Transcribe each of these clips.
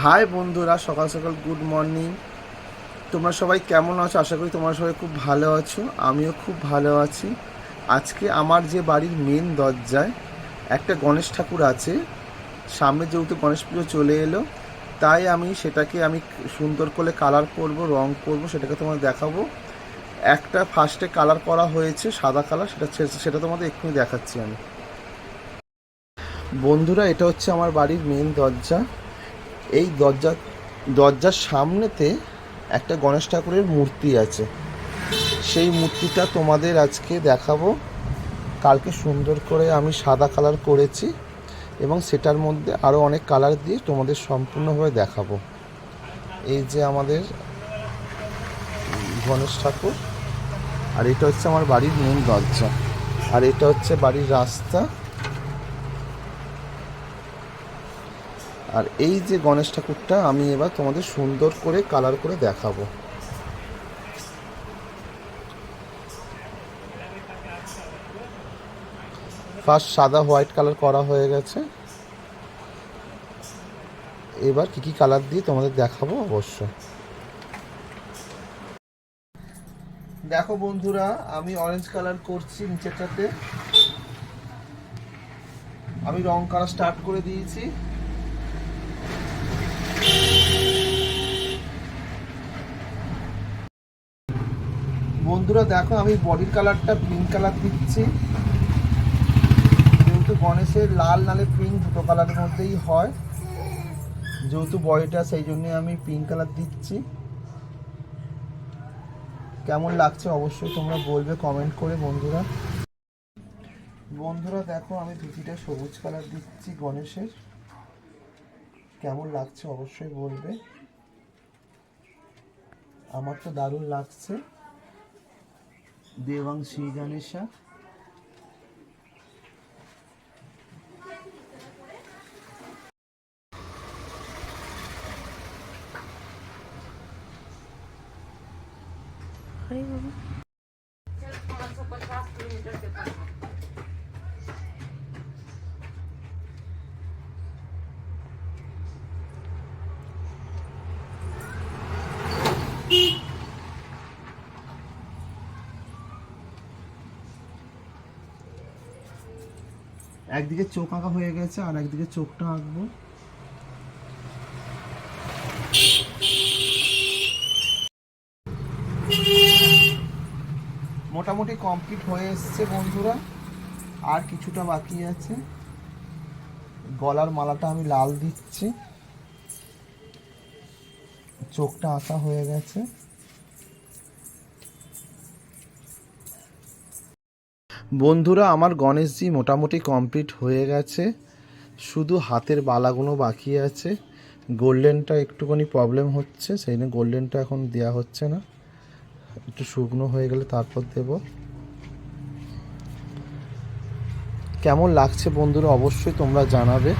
High বন্ধুরা, সকাল সকাল গুড মর্নিং তোমরা সবাই কেমন আছো? আশা করি তোমরা সবাই খুব ভালো আছো, আমিও খুব ভালো আছি। আজকে আমার যে বাড়ির মেন দরজায় একটা গণেশ ঠাকুর আছে। সামনে যেহেতু গণেশ পুজো চলে এলো, তাই আমি সেটাকে আমি সুন্দর করে কালার করব, রং করব, সেটাকে তোমাদের দেখাবো। একটা ফার্স্টে কালার করা হয়েছে, সাদা কালার সেটা সেটা তোমাদের এক্ষুনি দেখাচ্ছি আমি। বন্ধুরা, এটা হচ্ছে আমার বাড়ির মেন দরজা। এই দরজা, দরজার সামনেতে একটা গণেশ ঠাকুরের মূর্তি আছে। সেই মূর্তিটা তোমাদের আজকে দেখাবো। কালকে সুন্দর করে আমি সাদা কালার করেছি এবং সেটার মধ্যে আরও অনেক কালার দিয়ে তোমাদের সম্পূর্ণভাবে দেখাবো। এই যে আমাদের গণেশ ঠাকুর, আর এটা হচ্ছে আমার বাড়ির মেন দরজা। আর এটা হচ্ছে বাড়ির রাস্তা। আর এই যে গণেশ ঠাকুরটা, আমি এবার তোমাদের সুন্দর করে কালার করে দেখাবো। ফার্স্ট সাদা হোয়াইট কালার করা হয়ে গেছে। এবার কি কি কালার দিয়ে তোমাদের দেখাবো? অবশ্য দেখো বন্ধুরা, আমি অরেঞ্জ কালার করছি নিচেরটাতে। আমি রং করা স্টার্ট করে দিয়েছি। বন্ধুরা, দেখো আমি বডির কালারটা পিঙ্ক কালার দিচ্ছি। যেহেতু গণেশের লাল, নালে পিঙ্ক দুটো কালারের মধ্যেই হয়। যেহেতু বডিটা, সেই জন্য আমি পিঙ্ক কালার দিচ্ছি। কেমন লাগছে অবশ্যই তোমরা বলবে কমেন্ট করে বন্ধুরা। বন্ধুরা, দেখো আমি ধুতিটা সবুজ কালার দিচ্ছি গণেশের। কেমন লাগছে অবশ্যই বলবে। আমার তো দারুণ লাগছে। দেবাং শ্রী গণেশা। একদিকে চোখ আঁকা হয়ে গেছে আর একদিকে চোখটা আঁকবো। মোটামুটি কমপ্লিট হয়ে এসছে বন্ধুরা, আর কিছুটা বাকি আছে। গলার মালাটা আমি লাল দিচ্ছি। চোখটা আঁকা হয়ে গেছে। বন্ধুরা আমার গণেশজি মোটামুটি কমপ্লিট হয়ে গেছে। শুধু হাতের বালাগুলো বাকি আছে। গোল্ডেনটা একটুখানি প্রবলেম হচ্ছে সেই জন্য গোল্ডেনটা এখন দেওয়া হচ্ছে না। একটু শুকনো হয়ে গেলে তারপর দেব। কেমন লাগছে বন্ধুরা অবশ্যই তোমরা জানাবে।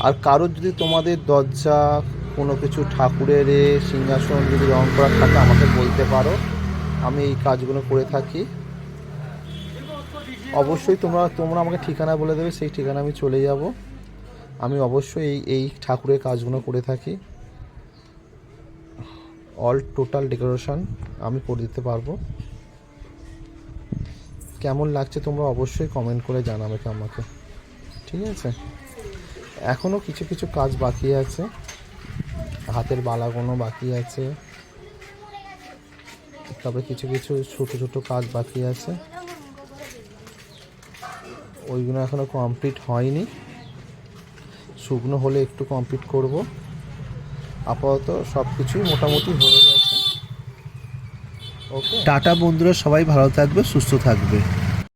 আর কারোর যদি তোমাদের দরজা কোনো কিছু ঠাকুরের সিংহাসন যদি রং করা থাকে, আমাকে বলতে পারো। আমি এই কাজগুলো করে থাকি। অবশ্যই তোমরা তোমরা আমাকে ঠিকানা বলে দেবে, সেই ঠিকানা আমি চলে যাব। আমি অবশ্যই এই এই ঠাকুরের কাজগুলো করে থাকি। অল টোটাল ডেকোরেশন আমি করে দিতে পারব। কেমন লাগছে তোমরা অবশ্যই কমেন্ট করে জানাবে আমাকে। ঠিক আছে? এখনও কিছু কিছু কাজ বাকি আছে। হাতের বালাগুলো বাকি আছে। তবে কিছু কিছু ছোট ছোট কাজ বাকি আছে। ওইগুলো এখনও কমপ্লিট হয়নি। শুকনো হলে একটু কমপ্লিট করব। আপাতত সব কিছুই মোটামুটি হয়ে গেছে। ওকে টাটা বন্ধুরা, সবাই ভালো থাকবে, সুস্থ থাকবে।